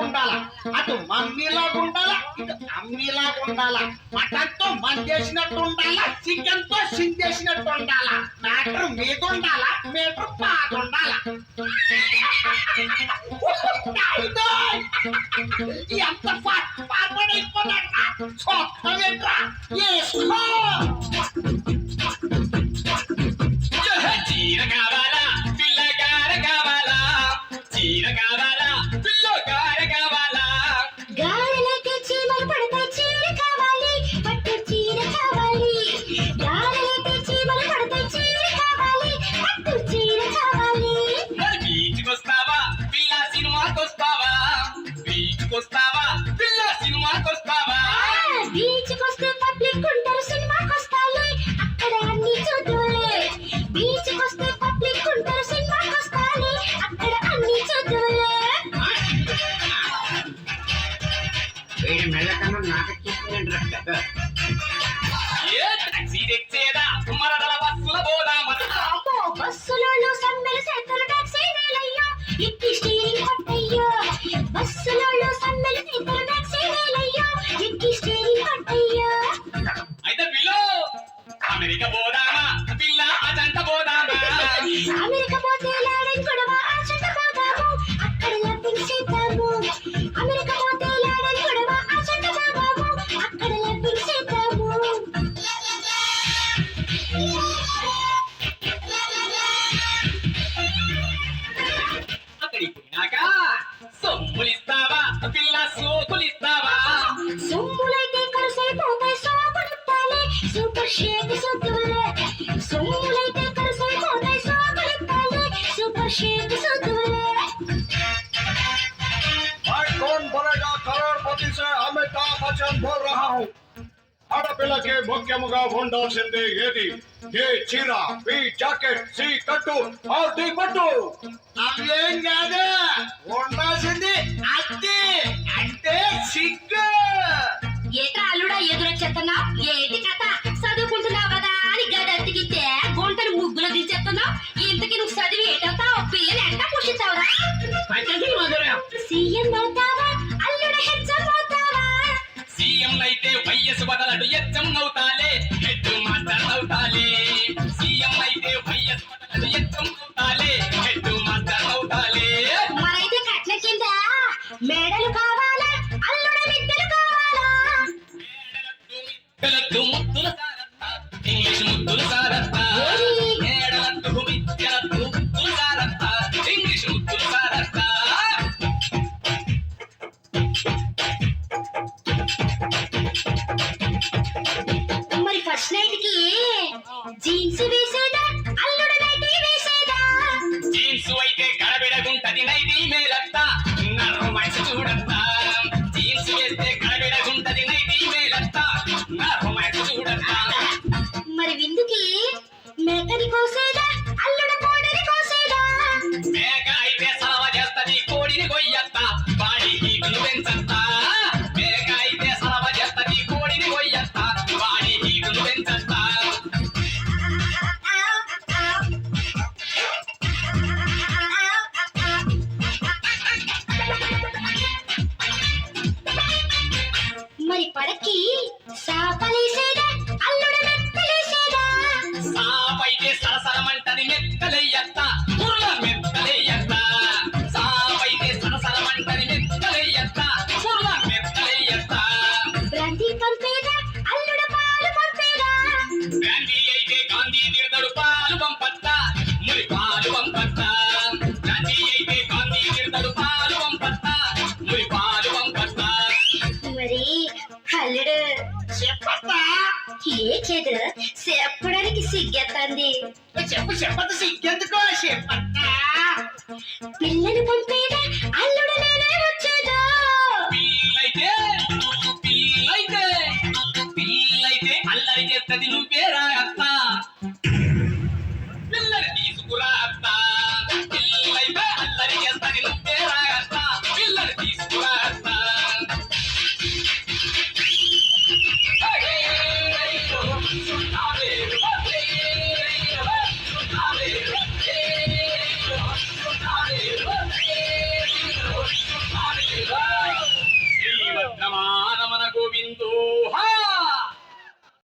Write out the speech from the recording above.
ఉండాలా అటు మమ్మీలాగా ఉండాలా ఇటు అమ్మీలాగా ఉండాలా మటన్తో మందేసినట్టు ఉండాలా చికెన్తో చేసినట్టు ఉండాలా? మ్యాటర్ మీద ఉండాలా మీటర్ పాట ఉండాలా ఎంత ఫార్వర్డ్ అయిపోతా చూస్తావేంట్రా వేసుకో చీర కావాలా పిల్లగార కావాలా చీర కావాలా తెచ్చేదా? మరదల బస్సుల పోదామా? అమ్మో బస్సులో సమ్మెలు సేతలు టాక్సీ వేలయ్యో ఎక్కి స్టీరింగ్ కొట్టయ్యో. బస్సులో సమ్మెలు సేతలు టాక్సీ వేలయ్యో ఎక్కి స్టీరింగ్ కొట్టయ్యో. అయితే పిల్లో అమెరికా పోదామా? పిల్ల అజంట పోదామా? అమెరికా పోతే అమితాబ్ బచ్చన్ బోల్ రహా హూ ఆడపిల్లకి ముఖ్యముగా ఉండాల్సింది ఏది ఏ చీర బి జాకెట్ సి కట్టు ఆర్ డి పట్టు అవేం కాదు ఉండాల్సింది అత్తి అంటే సిగ్గు ఏట అల్లుడా ఎదురొచ్చేస్తున్నా ఏంటి కథ? చదువుకుంటున్నావు కదా అని గది అతికితే గుంటలు ముగ్గులు తీసేస్తున్నావు ఇంతకి నువ్వు చదివి ఏటో సీఎం అవుతావా? అల్లుడు హెచ్చం అవుతావా? సీఎం అయితే వైఎస్ బదలడు ఎచ్చం అవుతాలే హెడ్ మాస్టర్ అవుతాలే సీఎం అయితే వైఎస్ బదలడు అవుతాలే హెడ్ మాస్టర్ అవుతాలే మరైతే కట్నం కింద మేడలు కావాలా? అల్లుడు మిద్దెలు కావాలా? పిల్లలకు ముద్దుల సారత్తా ఇంగ్లీష్ మరి ఫస్ట్ నైట్కి జీన్స్ వేసేదా? అల్లుడు నైటీ వేసేదా? జీన్స్ అయితే గడబిడగుంటది నైటీ మేలత్తా. నా రొమాన్స్ చూడత్తా. జీన్స్ వేస్తే గడబిడగుంటది నైటీ మేలత్తా. నా రొమాన్స్ చూడత్తా. మరి విందుకి మేకని కోసేదా? బాడీ హీటును పెంచత్తా మేక అయితే కోడిని మరి పడకి సాపలేసేదా అల్లుడు మెత్తలేసేదా సాపైతే సరసరమంటది మెత్తలయ్యత్తా. హల్లుడు. చెప్పస్తా ఏ చెడు? చెప్పడానికి సిగ్గెత్తంది. చెప్పు చెప్పదు సిగ్గెందుకో చెప్పన్నా పిల్లని పంపేదా అల్లుడు నేనే వచ్చేదా. పిల్లైతే పిల్లైతే పిల్లైతే అల్లరి చేస్తది నువ్వేరా అత్తా.